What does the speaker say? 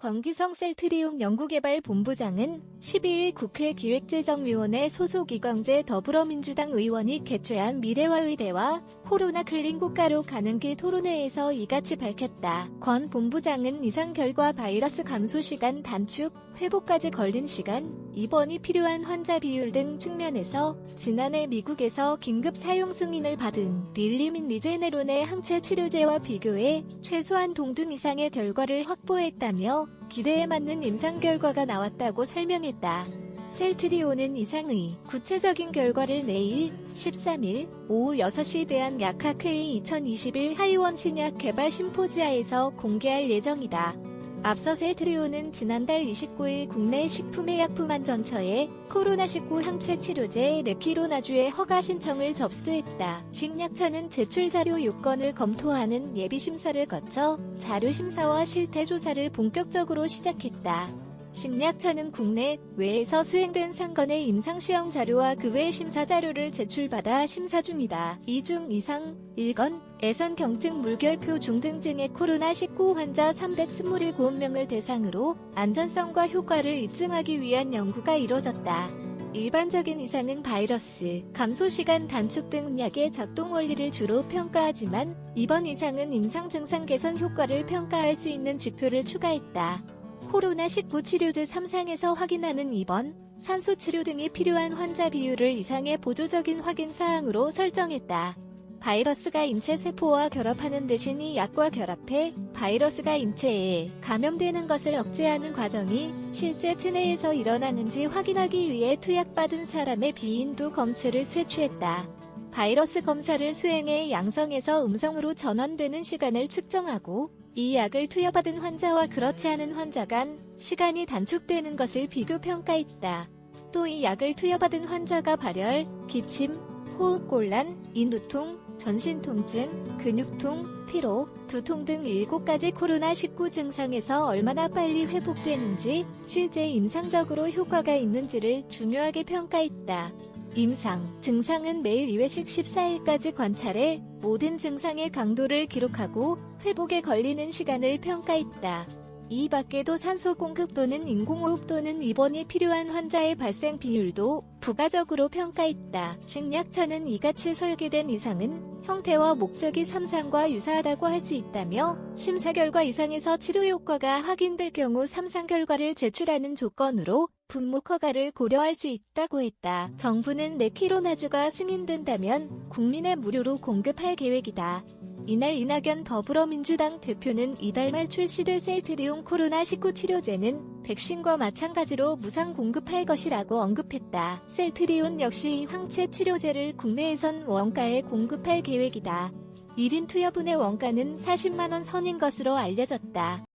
권기성 셀트리온 연구개발본부장은 12일 국회 기획재정위원회 소속 이광재 더불어민주당 의원이 개최한 미래와의대와 코로나 클린 국가로 가는 길 토론회에서 이같이 밝혔다. 권 본부장은 이상 결과 바이러스 감소 시간 단축, 회복까지 걸린 시간, 입원이 필요한 환자 비율 등 측면에서 지난해 미국에서 긴급 사용 승인을 받은 릴리민 리제네론의 항체 치료제와 비교해 최소한 동등 이상의 결과를 확보했다며 기대에 맞는 임상 결과가 나왔다고 설명했다. 셀트리온은 이상의 구체적인 결과를 내일 13일 오후 6시 대한 약학회의 2021 하이원 신약 개발 심포지아에서 공개할 예정이다. 앞서 셀트리온은 지난달 29일 국내 식품의약품안전처에 코로나19 항체 치료제 레키로나주의 허가 신청을 접수했다. 식약처는 제출 자료 요건을 검토하는 예비 심사를 거쳐 자료 심사와 실태 조사를 본격적으로 시작했다. 식약처는 국내 외에서 수행된 상건의 임상시험 자료와 그 외 심사 자료를 제출받아 심사 중이다. 이중 이상 1건 애선 경증 물결표 중등증의 코로나19 환자 327명을 대상으로 안전성과 효과를 입증하기 위한 연구가 이뤄졌다. 일반적인 이상은 바이러스, 감소 시간 단축 등 약의 작동 원리를 주로 평가하지만 이번 이상은 임상 증상 개선 효과를 평가할 수 있는 지표를 추가했다. 코로나19 치료제 3상에서 확인하는 입원, 산소 치료 등이 필요한 환자 비율을 이상의 보조적인 확인 사항으로 설정했다. 바이러스가 인체 세포와 결합하는 대신 이 약과 결합해 바이러스가 인체에 감염되는 것을 억제하는 과정이 실제 체내에서 일어나는지 확인하기 위해 투약받은 사람의 비인두 검체를 채취했다. 바이러스 검사를 수행해 양성에서 음성으로 전환되는 시간을 측정하고 이 약을 투여받은 환자와 그렇지 않은 환자 간 시간이 단축되는 것을 비교 평가했다. 또 이 약을 투여받은 환자가 발열, 기침, 호흡곤란, 인두통, 전신통증, 근육통, 피로, 두통 등 7가지 코로나19 증상에서 얼마나 빨리 회복되는지 실제 임상적으로 효과가 있는지를 중요하게 평가했다. 임상, 증상은 매일 2회씩 14일까지 관찰해 모든 증상의 강도를 기록하고 회복에 걸리는 시간을 평가했다. 이 밖에도 산소 공급 또는 인공호흡 또는 입원이 필요한 환자의 발생 비율도 부가적으로 평가했다. 식약처는 이같이 설계된 이상은 형태와 목적이 3상과 유사하다고 할 수 있다며 심사 결과 이상에서 치료 효과가 확인될 경우 3상 결과를 제출하는 조건으로 분목 허가를 고려할 수 있다고 했다. 정부는 네키로나주가 승인된다면 국민에 무료로 공급할 계획이다. 이날 이낙연 더불어민주당 대표는 이달 말 출시될 셀트리온 코로나19 치료제는 백신과 마찬가지로 무상 공급할 것이라고 언급했다. 셀트리온 역시 항체 치료제를 국내에선 원가에 공급할 계획이다. 1인 투여분의 원가는 40만원 선인 것으로 알려졌다.